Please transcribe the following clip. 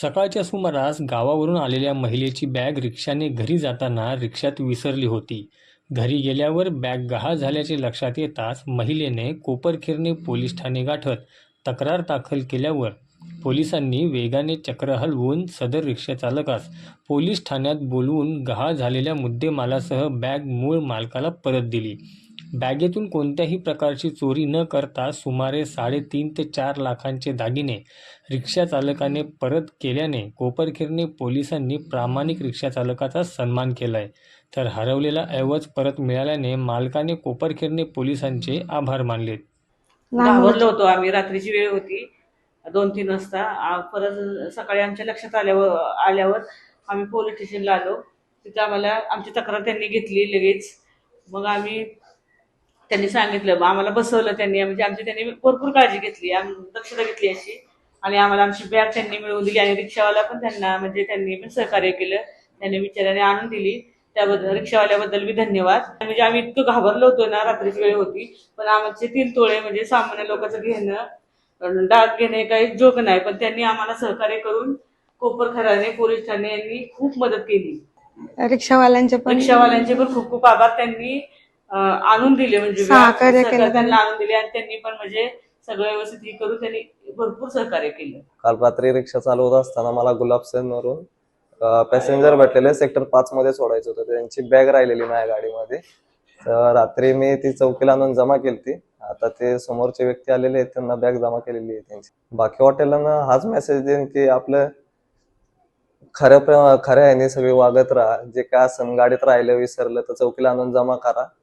सकाळच्या सुमारास गावावरून आलेल्या महिलेची बॅग रिक्षाने घरी जाताना रिक्षात विसरली होती. घरी गेल्यावर बॅग गहाळ झाल्याचे लक्षात येताच महिलेने कोपरखिरणे पोलीस ठाणे गाठत तक्रार दाखल केल्यावर पोलिसांनी वेगाने चक्र हलवून सदर रिक्षाचालकास पोलीस ठाण्यात बोलवून गहाळ झालेल्या मुद्देमालासह बॅग मूळ मालकाला परत दिली. बॅगेतून कोणत्याही प्रकारची चोरी न करता सुमारे साडेतीन ते चार लाखांचे दागिने रिक्षाचालकाने परत केल्याने कोपरखिरणे पोलिसांनी प्रामाणिक रिक्षाचालकाचा सन्मान केलाय. तर हरवलेला ऐवज परत मिळाल्याने मालकाने कोपरखिरणे पोलिसांचे आभार मानलेत. घाबरलो होतो आम्ही. रात्रीची वेळ होती. दोन तीन वाजता. आ- परत सकाळी आमच्या लक्षात आल्यावर आल्यावर आम्ही पोलीस स्टेशनला आलो. तिथे आम्हाला आमची तक्रार त्यांनी घेतली लगेच. मग आम्ही त्यांनी सांगितलं आम्हाला बसवलं त्यांनी म्हणजे आमची त्यांनी भरपूर काळजी घेतली आम दक्षता घेतली अशी. आणि आम्हाला आमची बॅग त्यांनी मिळवून दिली आणि रिक्षावाला पण त्यांना म्हणजे त्यांनी पण सहकार्य केलं त्यांनी विचाराने आणून दिली. त्याबद्दल रिक्षावाल्याबद्दल बी धन्यवाद. म्हणजे आम्ही इतकं घाबरलो होतो ना रात्रीची वेळ होती पण आमचे तीन तोळे म्हणजे सामान्य लोकांचं घेणं डाग घेणे काही जोक नाही पण त्यांनी आम्हाला सहकार्य करून कोपर खराने पोलीस ठाणे यांनी खूप मदत केली. रिक्षावाल्यांचे पण रिक्षावाल्यांचे पण खूप खूप आभार. त्यांनी आणून दिले म्हणजे सहकार्य केलं त्यांना आणून दिले आणि त्यांनी पण म्हणजे सगळं व्यवस्थित हे करून त्यांनी भरपूर सहकार्य केलं. काल रात्री रिक्षा चालवत असताना मला गुलाबसेनवरून पॅसेंजर भेटलेले सेक्टर पाच मध्ये सोडायचं होतं. त्यांची बॅग राहिलेली माझ्या गाडीमध्ये. तर रात्री मी ती चौकीला आणून जमा केली आता ते समोरचे व्यक्ती आलेले आहेत त्यांना बॅग जमा केलेली आहे त्यांची. बाकी हॉटेलांना हाच मेसेज देईन की आपलं खऱ्या प्र- खऱ्या ह्याने सगळे वागत राहा. जे काय असन गाडीत राहिलं विसरलं तर चौकीला आणून जमा करा.